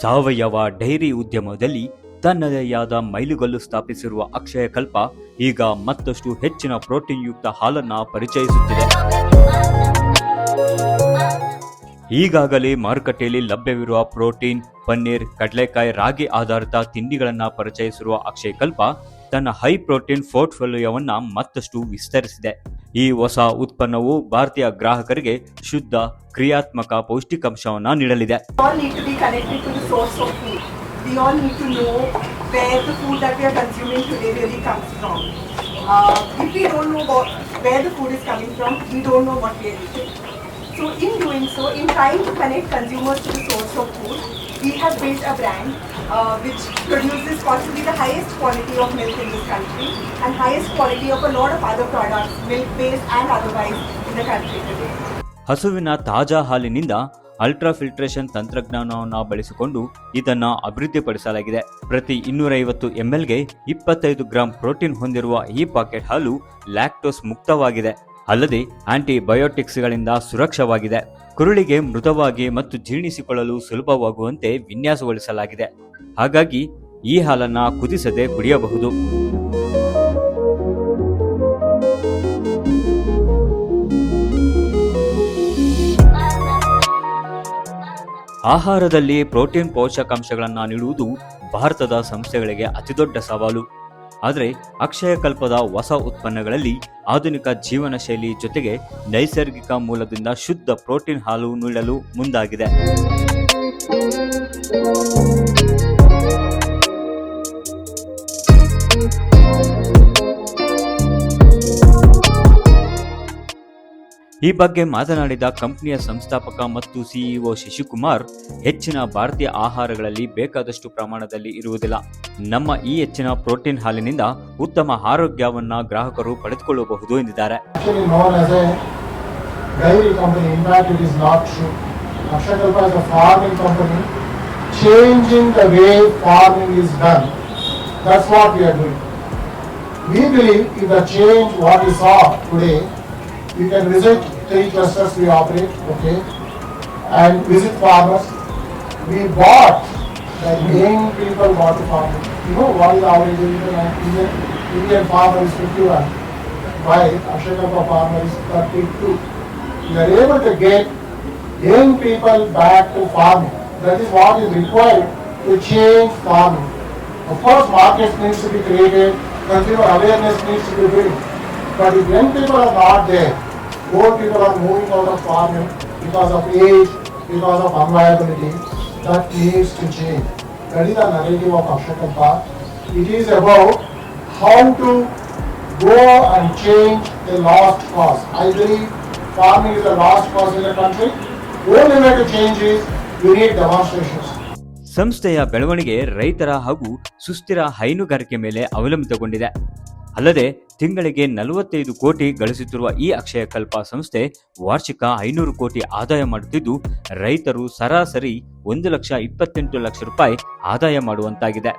ಸಾವಯವ ಡೈರಿ ಉದ್ಯಮದಲ್ಲಿ ತನ್ನದೇ ಆದ ಮೈಲುಗಲ್ಲು ಸ್ಥಾಪಿಸಿರುವ ಅಕ್ಷಯ ಕಲ್ಪ ಈಗ ಮತ್ತಷ್ಟು ಹೆಚ್ಚಿನ ಪ್ರೋಟೀನ್ ಯುಕ್ತ ಹಾಲನ್ನ ಪರಿಚಯಿಸುತ್ತಿದೆ. ಈಗಾಗಲೇ ಮಾರುಕಟ್ಟೆಯಲ್ಲಿ ಲಭ್ಯವಿರುವ ಪ್ರೋಟೀನ್, ಪನ್ನೀರ್, ಕಡಲೆಕಾಯಿ ರಾಗಿ ಆಧಾರಿತ ತಿಂಡಿಗಳನ್ನ ಪರಿಚಯಿಸಿರುವ ಅಕ್ಷಯ ಕಲ್ಪ ತನ್ನ ಹೈ ಪ್ರೋಟೀನ್ ಪೋರ್ಟ್ಫೋಲಿಯೋವನ್ನು ಮತ್ತಷ್ಟು ವಿಸ್ತರಿಸಿದೆ ಈ ಹೊಸ ಉತ್ಪನ್ನವು ಭಾರತೀಯ ಗ್ರಾಹಕರಿಗೆ ಶುದ್ಧ ಕ್ರಿಯಾತ್ಮಕ ಪೌಷ್ಟಿಕಾಂಶವನ್ನು ನೀಡಲಿದೆ. Uh. So in doing so, in trying to connect consumers to the source of food, we have built a brand uh, which produces possibly the highest quality of milk in this country and highest quality of a lot of other products, milk-based and otherwise, in the country today. ಹಸುವಿನ ತಾಜಾ ಹಾಲಿನಿಂದ ultra filtration ತಂತ್ರಜ್ಞಾನವನ್ನು ಬಳಸಿಕೊಂಡು ಇದನ್ನು ಅಭಿವೃದ್ಧಿಪಡಿಸಲಾಗಿದೆ. ಪ್ರತಿ ಇನ್ನೂರೈವತ್ತು ಎಂಎಲ್ಗೆ ಇಪ್ಪತ್ತೈದು ಗ್ರಾಂ ಪ್ರೋಟೀನ್ ಹೊಂದಿರುವ ಈ ಪಾಕೆಟ್ ಹಾಲು ಲ್ಯಾಕ್ಟೋಸ್ ಮುಕ್ತವಾಗಿದೆ. ಅಲ್ಲದೆ ಆಂಟಿಬಯೋಟಿಕ್ಸ್ಗಳಿಂದ ಸುರಕ್ಷವಾಗಿದೆ. ಕುರುಳಿಗೆ ಮೃದುವಾಗಿ ಮತ್ತು ಜೀರ್ಣಿಸಿಕೊಳ್ಳಲು ಸುಲಭವಾಗುವಂತೆ ವಿನ್ಯಾಸಗೊಳಿಸಲಾಗಿದೆ. ಹಾಗಾಗಿ ಈ ಹಾಲನ್ನ ಕುದಿಸದೆ ಕುಡಿಯಬಹುದು. ಆಹಾರದಲ್ಲಿ ಪ್ರೋಟೀನ್ ಪೋಷಕಾಂಶಗಳನ್ನು ನೀಡುವುದು ಭಾರತದ ಸಂಸ್ಥೆಗಳಿಗೆ ಅತಿದೊಡ್ಡ ಸವಾಲು. ಆದರೆ ಅಕ್ಷಯಕಲ್ಪದ ಹೊಸ ಉತ್ಪನ್ನಗಳಲ್ಲಿ ಆಧುನಿಕ ಜೀವನ ಶೈಲಿ ಜೊತೆಗೆ ನೈಸರ್ಗಿಕ ಮೂಲದಿಂದ ಶುದ್ಧ ಪ್ರೋಟೀನ್ ಹಾಲು ನೀಡಲು ಮುಂದಾಗಿದೆ. ಈ ಬಗ್ಗೆ ಮಾತನಾಡಿದ ಕಂಪ್ನಿಯ ಸಂಸ್ಥಾಪಕ ಮತ್ತು ಸಿಇಒ ಶಶಿಕುಮಾರ್, ಹೆಚ್ಚಿನ ಭಾರತೀಯ ಆಹಾರಗಳಲ್ಲಿ ಬೇಕಾದಷ್ಟು ಪ್ರಮಾಣದಲ್ಲಿ ಇರುವುದಿಲ್ಲ. ನಮ್ಮ ಈ ಹೆಚ್ಚಿನ ಪ್ರೋಟೀನ್ ಹಾಲಿನಿಂದ ಉತ್ತಮ ಆರೋಗ್ಯವನ್ನ ಗ್ರಾಹಕರು ಪಡೆದುಕೊಳ್ಳಬಹುದು ಎಂದಿದ್ದಾರೆ. You can visit three clusters we operate, okay, and visit farmers. We bought the young people bought to farming. You know what is our? Indian, Indian, farmer is 51 why Akshakalpa farmer is 32. We are able to get young people back to farming. That is what is required to change farming. Of course, markets needs to be created, consumer awareness needs to be built. But if young people are not there, old people are moving out of farming because of age, because of unviability, that needs to change. That is the narrative of Akshakalpa. It is about how to go and change the lost cause. I believe farming is the lost cause in the country. Only way to change is we need demonstrations. ಸಂಸ್ಥೆಯ ಬೆಳವಣಿಗೆ ರೈತರ ಹಾಗೂ ಸುಸ್ಥಿರ ಹೈನುಗಾರಿಕೆ ಮೇಲೆ ಅವಲಂಬಿತಗೊಂಡಿದೆ ಅಲ್ಲದೆ ತಿಂಗಳಿಗೆ ನಲವತ್ತೈದು ಕೋಟಿ ಗಳಿಸುತ್ತಿರುವ ಈ ಅಕ್ಷಯ ಕಲ್ಪ ಸಂಸ್ಥೆ ವಾರ್ಷಿಕ ಐನೂರು ಕೋಟಿ ಆದಾಯ ಮಾಡುತ್ತಿದ್ದು, ರೈತರು ಸರಾಸರಿ ಒಂದು ಲಕ್ಷ ಇಪ್ಪತ್ತೆಂಟು ಲಕ್ಷ ರೂಪಾಯಿ ಆದಾಯ ಮಾಡುವಂತಾಗಿದೆ.